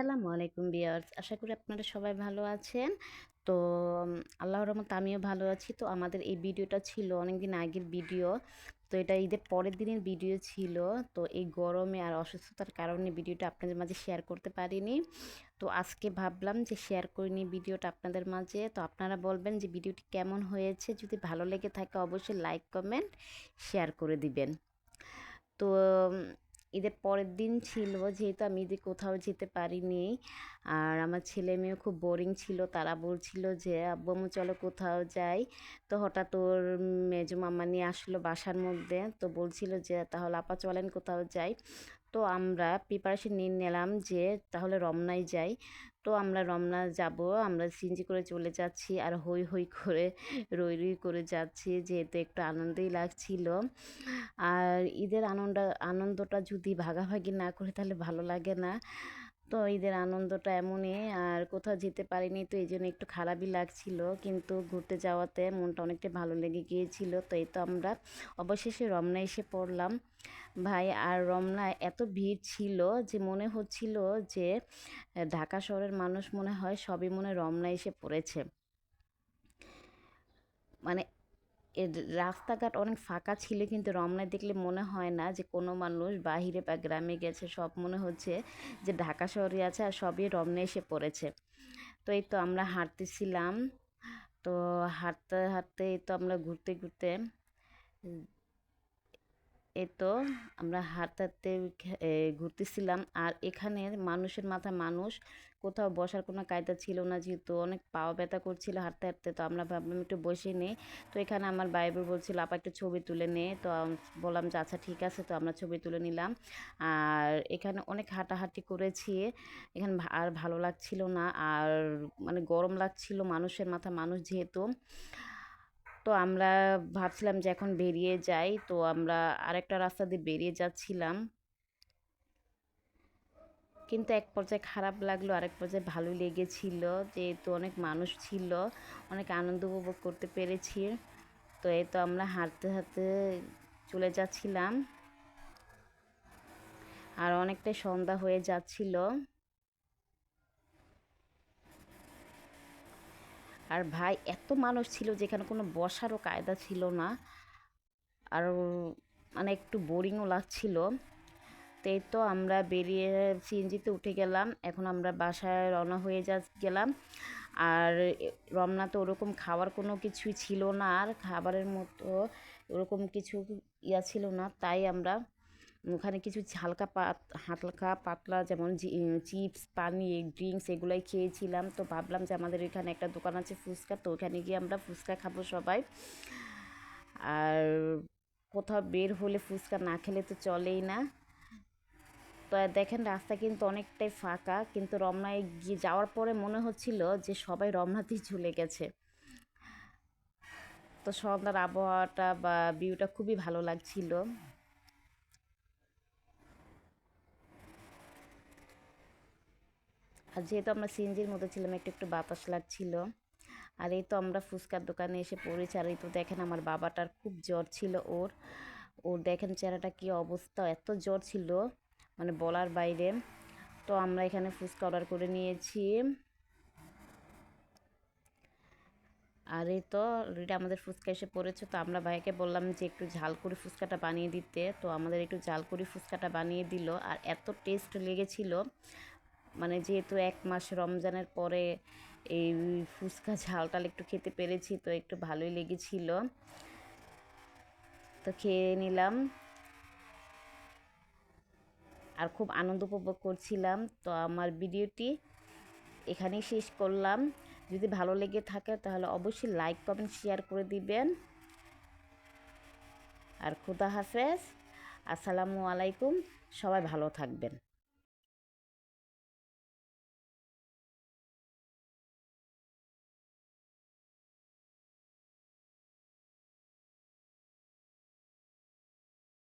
আসসালামু আলাইকুম বিয়ার্স আশা করি আপনারা সবাই ভালো আছেন। তো আল্লাহর রহমতে আমিও ভালো আছি। তো, আমাদের এই ভিডিওটা ছিল অনেকদিন আগের ভিডিও। তো, এটা ঈদের পরের দিনের ভিডিও ছিল। তো, এই গরমে আর অসুস্থতার কারণে ভিডিওটা আপনাদের মাঝে শেয়ার করতে পারিনি। তো, আজকে ভাবলাম যে শেয়ার করে নিই ভিডিওটা আপনাদের মাঝে। তো, আপনারা বলবেন যে ভিডিওটি কেমন হয়েছে? যদি ভালো লেগে থাকে, অবশ্যই লাইক কমেন্ট শেয়ার করে দিবেন। তো ঈদের পরের দিন ছিল যেহেতু আমি ঈদে কোথাও যেতে পারিনি। আর আমার ছেলে মেয়েও খুব বোরিং ছিল, তারা বলছিল যে, আব্বু, আম্মু, চলো কোথাও যাই। তো হঠাৎ ওর মেজো মামা নিয়ে আসলো বাসার মধ্যে, তো বলছিল যে, তাহলে আপা চলেন কোথাও যাই। তো আমরা প্রিপারেশন নিয়ে নিলাম যে, তাহলে রমনায় যাই। তো আমরা রমনা যাব, আমরা সিঞ্জি করে চলে যাচ্ছি আর হই হই করে, রই রই করে যাচ্ছি। যেহেতু একটু আনন্দই লাগছিল। আর ঈদের আনন্দ, আনন্দটা যদি ভাগাভাগি না করে তাহলে ভালো লাগে না। তো ঈদের আনন্দটা এমনই, আর কোথাও যেতে পারিনি তো এই জন্য একটু খারাপই লাগছিল। কিন্তু ঘুরতে যাওয়াতে মনটা অনেকটা ভালো লেগে গিয়েছিল, তো এই তো আমরা অবশেষে রমনা এসে পড়লাম। ভাই, আর রমনায় এত ভিড় ছিল যে মনে হচ্ছিল যে ঢাকা শহরের মানুষ মনে হয় সবই মনে রমনা এসে পড়েছে। মানে এর রাস্তাঘাট অনেক ফাঁকা ছিল কিন্তু রমনায় দেখলে মনে হয় না যে কোনো মানুষ বাহিরে বা গ্রামে গেছে। সব মনে হচ্ছে যে ঢাকা শহরে আছে আর সবই রমনা এসে পড়েছে। তো এই তো আমরা হাঁটতেছিলাম। তো হাঁটতে হাঁটতে তো আমরা ঘুরতে ঘুরতে এই তো আমরা হাঁটতে ঘুরতেছিলাম। আর এখানে মানুষের মাথা মানুষ, কোথাও বসার কোনো কায়দা ছিল না যেহেতু অনেক পাও ব্যথা করছিল হাঁটতে হাঁটতে। তো আমরা ভাবলাম একটু বসে নেই। তো এখানে আমার বাইবেল বলছিল, আপা, একটু ছবি তুলে নে। তো বললাম যে আচ্ছা ঠিক আছে। তো আমরা ছবি তুলে নিলাম। আর এখানে অনেক হাঁটাহাঁটি করেছি। এখানে আর ভালো লাগছিল না। আর মানে গরম লাগছিল মানুষের মাথা মানুষ যেহেতু। তো আমরা ভাবছিলাম যে এখন বেরিয়ে যাই। তো আমরা আরেকটা রাস্তা দিয়ে বেরিয়ে যাচ্ছিলাম। কিন্তু এক পর্যায়ে খারাপ লাগল, আরেক পর্যায়ে ভালো লেগেছিল। যেহেতু অনেক মানুষ ছিল, অনেক আনন্দ উপভোগ করতে পেরেছি। তো এই তো আমরা হাঁটতে হাঁটতে চলে যাচ্ছিলাম। আর অনেকটাই সন্ধ্যা হয়ে যাচ্ছিল। আর ভাই, এত মানুষ ছিল যেখানে কোনো বসারও কায়দা ছিল না। আর মানে একটু বোরিংও লাগছিল। তো তো আমরা বেরিয়ে সিএনজিতে উঠে গেলাম। এখন আমরা বাসায় রওনা হয়ে যা, গেলাম। আর রমনা তো ওরকম খাওয়ার কোনো কিছুই ছিল না। আর খাবারের মতো ওরকম কিছু ইয়া ছিল না। তাই আমরা ওখানে কিছু হালকা পাত, হালকা পাতলা যেমন চিপস পানি ড্রিঙ্কস এগুলাই খেয়েছিলাম। তো ভাবলাম যে আমাদের এখানে একটা দোকান আছে ফুচকা, তো ওখানে গিয়ে আমরা ফুচকা খাব সবাই। আর কোথাও বের হলে ফুচকা না খেলে তো চলেই না। তো দেখেন রাস্তা কিন্তু অনেকটাই ফাঁকা, কিন্তু রমনায় গিয়ে যাওয়ার পরে মনে হচ্ছিল যে সবাই রমনাতেই ঝুলে গেছে। তো সন্ধ্যার আবহাওয়াটা বা ভিউটা খুবই ভালো লাগছিল। আর যেহেতু আমরা সিএনজির মধ্যে ছিলাম, একটু একটু বাতাস লাগছিল। আর এই তো আমরা ফুচকার দোকানে এসে পড়েছি। আর এই তো দেখেন আমার বাবাটার খুব জ্বর ছিল ওর। ওর দেখেন চেহারাটা কি অবস্থা, এত জ্বর ছিল মানে বলার বাইরে। তো আমরা এখানে ফুচকা অর্ডার করে নিয়েছি। আর এই তো অলরেডি আমাদের ফুচকা এসে পড়েছে। তো আমরা ভাইকে বললাম যে একটু ঝাল করে ফুচকাটা বানিয়ে দিতে। তো আমাদের একটু ঝাল করে ফুচকাটা বানিয়ে দিল। আর এত টেস্ট লেগেছিল মানে যেহেতু এক মাস রমজানের পরে এই ফুচকা ঝাল টাল একটু খেতে পেরেছি, তো একটু ভালোই লেগেছিল। তো খেয়ে নিলাম। আর খুব আনন্দ উপভোগ করছিলাম। তো আমার ভিডিওটি এখানেই শেষ করলাম। যদি ভালো লেগে থাকে তাহলে অবশ্যই লাইক, কমেন্ট, শেয়ার করে দিবেন। আর খুদা হাফেজ। আসসালামু আলাইকুম। সবাই ভালো থাকবেন।